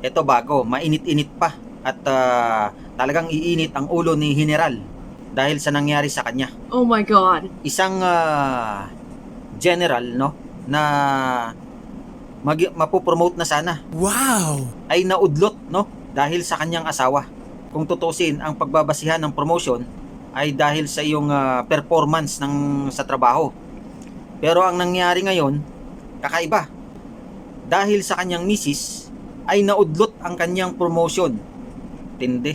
ito bago, mainit-init pa at ah, talagang iinit ang ulo ni General dahil sa nangyari sa kanya. Oh my god. Isang ah, general no na mag mapopromote na sana Wow! ay naudlot no dahil sa kanyang asawa. Kung tutusin ang pagbabasihan ng promotion ay dahil sa iyong ah, performance ng sa trabaho. Pero ang nangyari ngayon, kakaiba. Dahil sa kanyang misis ay naudlot ang kanyang promotion. Tindi.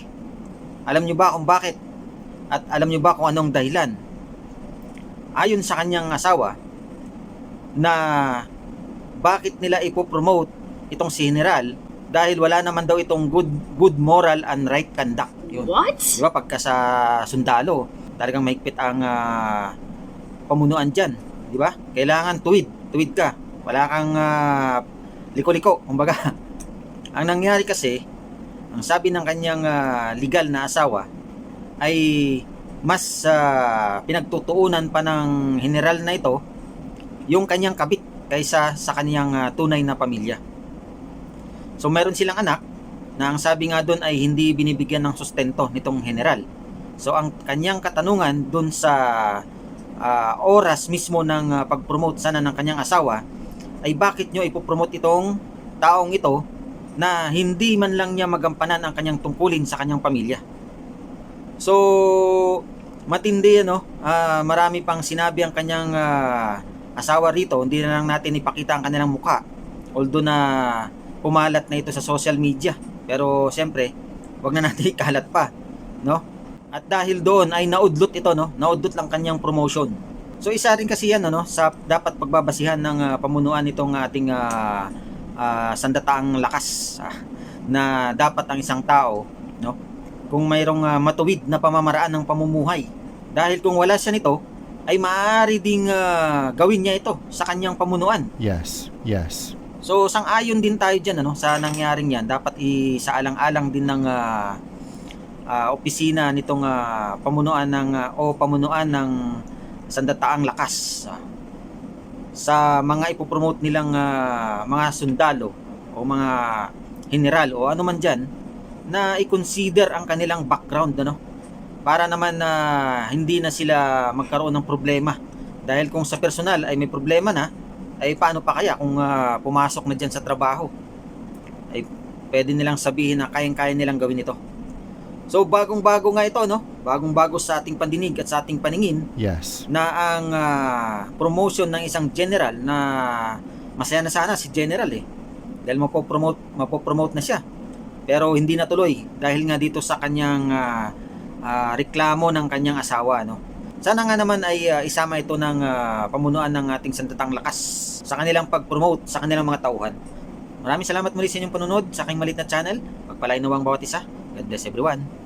Alam niyo ba kung bakit? At alam niyo ba kung anong dahilan? Ayon sa kanyang asawa na bakit nila ipopromote itong si General dahil wala naman daw itong good good moral and right conduct. Yun. What? Di ba pagka sa sundalo, talagang maigpit ang ah, pamunuan diyan, di ba? Kailangan tuwid, tuwid ka. Wala kang ah, liko-liko, kumbaga. ang nangyari kasi, ang sabi ng kanyang ah, legal na asawa ay mas ah, pinagtutuunan pa ng general na ito yung kanyang kabit kaysa sa kanyang ah, tunay na pamilya. So meron silang anak na ang sabi nga doon ay hindi binibigyan ng sustento nitong general. So ang kanyang katanungan doon sa ah, oras mismo ng ah, pag-promote sana ng kanyang asawa ay bakit nyo ipopromote itong taong ito na hindi man lang niya magampanan ang kanyang tungkulin sa kanyang pamilya. So matindi ano, Ah, marami pang sinabi ang kanyang ah, asawa rito, hindi na lang natin ipakita ang kanilang mukha. Although na pumalat na ito sa social media. Pero siyempre, wag na natin ikalat pa, no? At dahil doon ay naudlot ito, no? Naudlot lang kanyang promotion. So isa rin kasi yan, ano, sa dapat pagbabasihan ng ah, pamunuan nitong ating ah, ah, sandataang lakas ah, na dapat ang isang tao, no? Kung mayroong ah, matuwid na pamamaraan ng pamumuhay. Dahil kung wala siya nito, ay maaari ding ah, gawin niya ito sa kanyang pamunuan. Yes, yes. So sang-ayon din tayo diyan ano sa nangyaring 'yan. Dapat isaalang-alang din ng ah, ah, opisina nitong ah, pamunuan ng ah, o pamunuan ng sandataang lakas ah, sa mga ipopromote nilang ah, mga sundalo o mga general o ano man diyan na i-consider ang kanilang background ano? Para naman na hindi na sila magkaroon ng problema. Dahil kung sa personal ay may problema na ay paano pa kaya kung ah, pumasok na dyan sa trabaho? Ay pwede nilang sabihin na kayang-kaya nilang gawin ito so bagong-bago nga ito no? Bagong-bago sa ating pandinig at sa ating paningin Yes. na ang ah, promotion ng isang general na masaya na sana si general eh. Dahil mapopromote, mapopromote na siya. Pero hindi natuloy dahil nga dito sa kanyang ah, ah, reklamo ng kanyang asawa no? Sana nga naman ay ah, isama ito ng ah, pamunuan ng ating sandatang lakas sa kanilang pag-promote sa kanilang mga tauhan. Maraming salamat muli sa inyong panunod sa aking malit na channel. Pagpalain nawang bawat isa God bless everyone